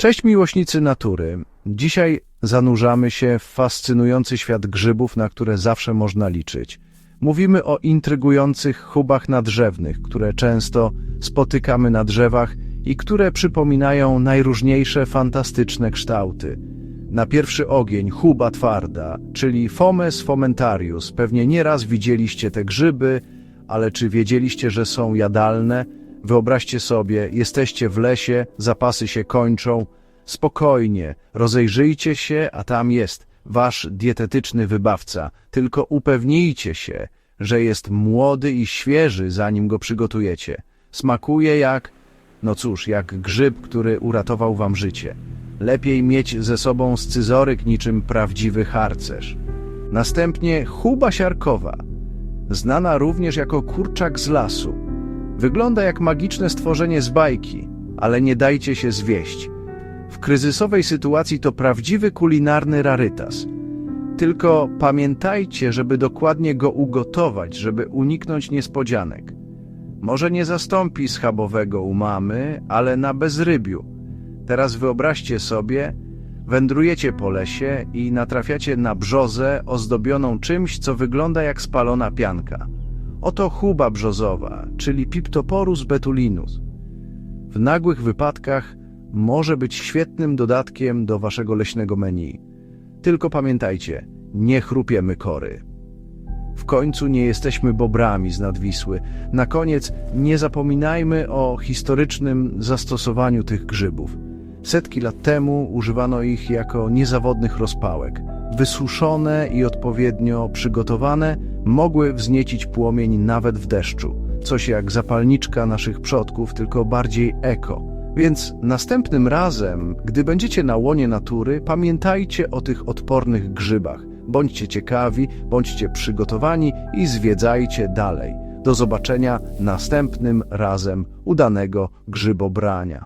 Cześć miłośnicy natury. Dzisiaj zanurzamy się w fascynujący świat grzybów, na które zawsze można liczyć. Mówimy o intrygujących chubach nadrzewnych, które często spotykamy na drzewach i które przypominają najróżniejsze fantastyczne kształty. Na pierwszy ogień chuba twarda, czyli Fomes fomentarius. Pewnie nieraz widzieliście te grzyby, ale czy wiedzieliście, że są jadalne? Wyobraźcie sobie, jesteście w lesie, zapasy się kończą. Spokojnie, rozejrzyjcie się, a tam jest wasz dietetyczny wybawca. Tylko upewnijcie się, że jest młody i świeży, zanim go przygotujecie. Smakuje jak, no cóż, jak grzyb, który uratował wam życie. Lepiej mieć ze sobą scyzoryk niczym prawdziwy harcerz. Następnie chuba siarkowa, znana również jako kurczak z lasu. Wygląda jak magiczne stworzenie z bajki, ale nie dajcie się zwieść. W kryzysowej sytuacji to prawdziwy kulinarny rarytas. Tylko pamiętajcie, żeby dokładnie go ugotować, żeby uniknąć niespodzianek. Może nie zastąpi schabowego u mamy, ale na bezrybiu. Teraz wyobraźcie sobie, wędrujecie po lesie i natrafiacie na brzozę ozdobioną czymś, co wygląda jak spalona pianka. Oto chuba brzozowa, czyli Piptoporus betulinus. W nagłych wypadkach może być świetnym dodatkiem do waszego leśnego menu. Tylko pamiętajcie, nie chrupiemy kory. W końcu nie jesteśmy bobrami z nadwisły. Na koniec nie zapominajmy o historycznym zastosowaniu tych grzybów. Setki lat temu używano ich jako niezawodnych rozpałek. Wysuszone i odpowiednio przygotowane mogły wzniecić płomień nawet w deszczu. Coś jak zapalniczka naszych przodków, tylko bardziej eko. Więc następnym razem, gdy będziecie na łonie natury, pamiętajcie o tych odpornych grzybach. Bądźcie ciekawi, bądźcie przygotowani i zwiedzajcie dalej. Do zobaczenia następnym razem udanego grzybobrania.